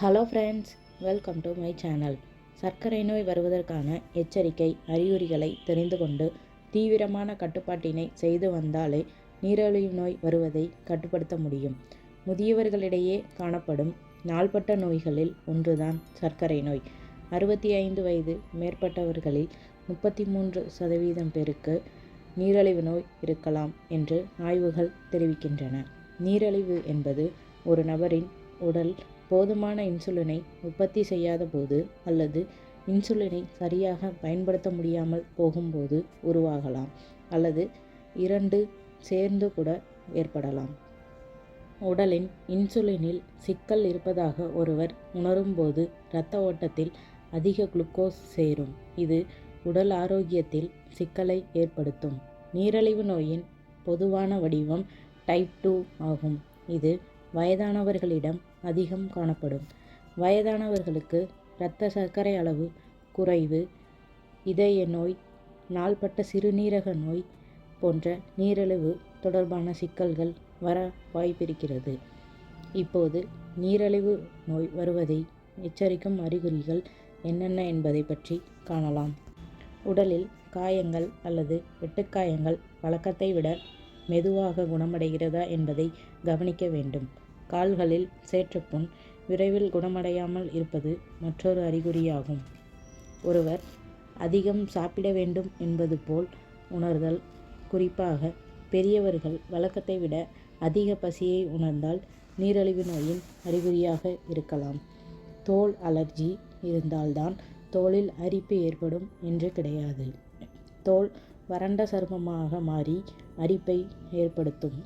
Hello friends welcome to my channel சர்க்கரை நோய் வருவதற்கான எச்சரிக்கை அறிகுறிகளை தெரிந்து கொண்டு தீவிரமான கட்டுப்பாட்டினை செய்து வந்தாலே நீரிழிவு நோய் வருவதை கட்டுப்படுத்த முடியும். முதியவர்களிடையே காணப்படும் நாள்பட்ட நோய்களில் ஒன்றுதான் சர்க்கரை நோய். அறுபத்தி ஐந்து வயது மேற்பட்டவர்களில் முப்பத்தி மூன்று சதவீதம் பேருக்கு நீரிழிவு நோய் இருக்கலாம் என்று ஆய்வுகள் தெரிவிக்கின்றன. நீரிழிவு என்பது ஒரு நபரின் உடல் போதுமான இன்சுலினை உற்பத்தி செய்யாத போது அல்லது இன்சுலினை சரியாக பயன்படுத்த முடியாமல் போகும்போது உருவாகலாம் அல்லது இரண்டு சேர்ந்து கூட ஏற்படலாம். உடலின் இன்சுலினில் சிக்கல் இருப்பதாக ஒருவர் உணரும்போது இரத்த ஓட்டத்தில் அதிக குளுக்கோஸ் சேரும். இது உடல் ஆரோக்கியத்தில் சிக்கலை ஏற்படுத்தும். நீரிழிவு நோயின் பொதுவான வடிவம் டைப் டூ ஆகும். இது வயதானவர்களிடம் அதிகம் காணப்படும். வயதானவர்களுக்கு இரத்த சர்க்கரை அளவு குறைவு இதய நோய் நாள்பட்ட சிறுநீரக நோய் போன்ற நீரிழிவு தொடர்பான சிக்கல்கள் வர வாய்ப்பிருக்கிறது. இப்போது நீரிழிவு நோய் வருவதை எச்சரிக்கும் அறிகுறிகள் என்னென்ன என்பதை பற்றி காணலாம். உடலில் காயங்கள் அல்லது வெட்டுக்காயங்கள் வழக்கத்தை விட மெதுவாக குணமடைகிறதா என்பதை கவனிக்க வேண்டும். கால்களில் சேற்றுப்புண் விரைவில் குணமடையாமல் இருப்பது மற்றொரு அறிகுறியாகும். ஒருவர் அதிகம் சாப்பிட வேண்டும் என்பது போல் உணர்தல் குறிப்பாக பெரியவர்கள் வழக்கத்தை விட அதிக பசியை உணர்ந்தால் நீரிழிவு நோயின் அறிகுறியாக இருக்கலாம். தோல் அலர்ஜி இருந்தால்தான் தோலில் அரிப்பு ஏற்படும் என்று கிடையாது. தோல் வறண்ட சருமமாக மாறி அரிப்பை ஏற்படுத்தும்.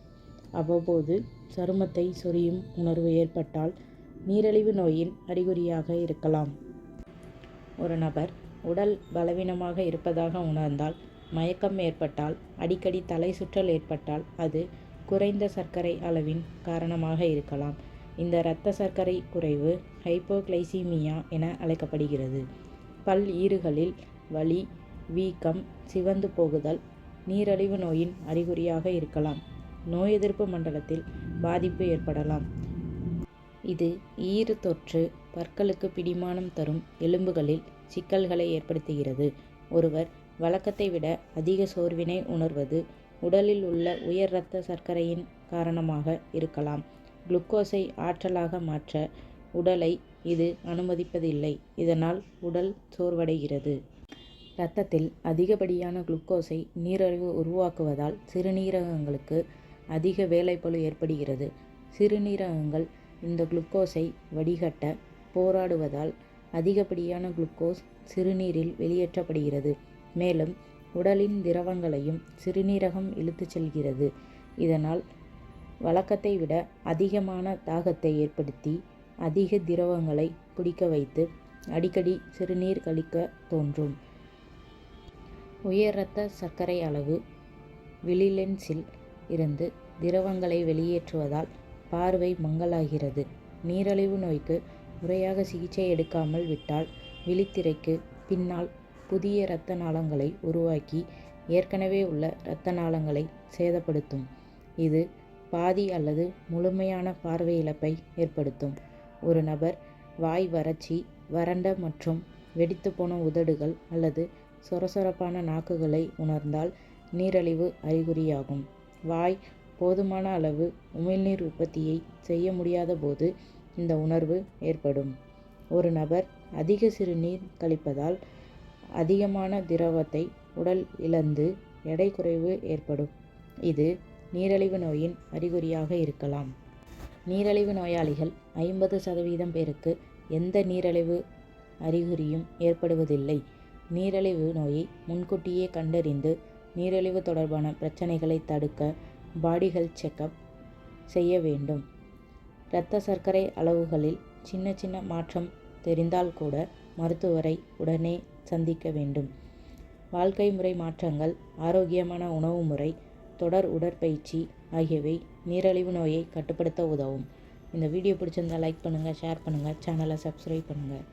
அவ்வப்போது சருமத்தை சொரியும் உணர்வு ஏற்பட்டால் நீரிழிவு நோயின் அறிகுறியாக இருக்கலாம். ஒரு நபர் உடல் பலவீனமாக இருப்பதாக உணர்ந்தால் மயக்கம் ஏற்பட்டால் அடிக்கடி தலை சுற்றல் ஏற்பட்டால் அது குறைந்த சர்க்கரை அளவின் காரணமாக இருக்கலாம். இந்த இரத்த சர்க்கரை குறைவு ஹைப்போகிளைசீமியா என அழைக்கப்படுகிறது. பல் ஈறுகளில் வலி வீக்கம் சிவந்து போகுதல் நீரழிவு நோயின் அறிகுறியாக இருக்கலாம். நோய் எதிர்ப்பு மண்டலத்தில் பாதிப்பு ஏற்படலாம். இது ஈறு தொற்று பற்களுக்கு பிடிமானம் தரும் எலும்புகளில் சிக்கல்களை ஏற்படுத்துகிறது. ஒருவர் வழக்கத்தை விட அதிக சோர்வினை உணர்வது உடலில் உள்ள உயர் இரத்த சர்க்கரையின் காரணமாக இருக்கலாம். குளுக்கோஸை ஆற்றலாக மாற்ற உடலை இது அனுமதிப்பதில்லை. இதனால் உடல் சோர்வடைகிறது. இரத்தத்தில் அதிகப்படியான குளுக்கோஸை நீரழிவு உருவாக்குவதால் சிறுநீரகங்களுக்கு அதிக வேலைப்பளு ஏற்படுகிறது. சிறுநீரகங்கள் இந்த குளுக்கோஸை வடிகட்ட போராடுவதால் அதிகப்படியான குளுக்கோஸ் சிறுநீரில் வெளியேற்றப்படுகிறது. மேலும் உடலின் திரவங்களையும் சிறுநீரகம் இழுத்துச் செல்கிறது. இதனால் வழக்கத்தை விட அதிகமான தாகத்தை ஏற்படுத்தி அதிக திரவங்களை பிடிக்க வைத்து அடிக்கடி சிறுநீர் கழிக்க தோன்றும். உயர் இரத்த சர்க்கரை அளவு விழிலென்ஸில் இருந்து திரவங்களை வெளியேற்றுவதால் பார்வை மங்கலாகிறது. நீரழிவு நோய்க்கு முறையாக சிகிச்சை எடுக்காமல் விட்டால் விழித்திரைக்கு பின்னால் புதிய இரத்த நாளங்களை உருவாக்கி ஏற்கனவே உள்ள இரத்த நாளங்களை சேதப்படுத்தும். இது பாதி அல்லது முழுமையான பார்வை இழப்பை ஏற்படுத்தும். ஒரு நபர் வாய் வறட்சி வறண்ட மற்றும் வெடித்து போன உதடுகள் அல்லது சொரசொரப்பான நாக்குகளை உணர்ந்தால் நீரழிவு அறிகுறியாகும். வாய் போதுமான அளவு உமிழ்நீர் உற்பத்தியை செய்ய முடியாத போது இந்த உணர்வு ஏற்படும். ஒரு நபர் அதிக சிறுநீர் கழிப்பதால் அதிகமான திரவத்தை உடல் இழந்து எடை குறைவு ஏற்படும். இது நீரிழிவு நோயின் அறிகுறியாக இருக்கலாம். நீரழிவு நோயாளிகள் ஐம்பது சதவீதம் பேருக்கு எந்த நீரிழிவு அறிகுறியும் ஏற்படுவதில்லை. நீரிழிவு நோயை முன்கூட்டியே கண்டறிந்து நீரிழிவு தொடர்பான பிரச்சனைகளை தடுக்க பாடி ஹெல்த் செக்கப் செய்ய வேண்டும். இரத்த சர்க்கரை அளவுகளில் சின்ன சின்ன மாற்றம் தெரிந்தால் கூட மருத்துவரை உடனே சந்திக்க வேண்டும். வாழ்க்கை முறை மாற்றங்கள் ஆரோக்கியமான உணவு முறை தொடர் உடற்பயிற்சி ஆகியவை நீரிழிவு நோயை கட்டுப்படுத்த உதவும். இந்த வீடியோ பிடிச்சிருந்தால் லைக் பண்ணுங்கள் ஷேர் பண்ணுங்கள் சேனலை சப்ஸ்கிரைப் பண்ணுங்கள்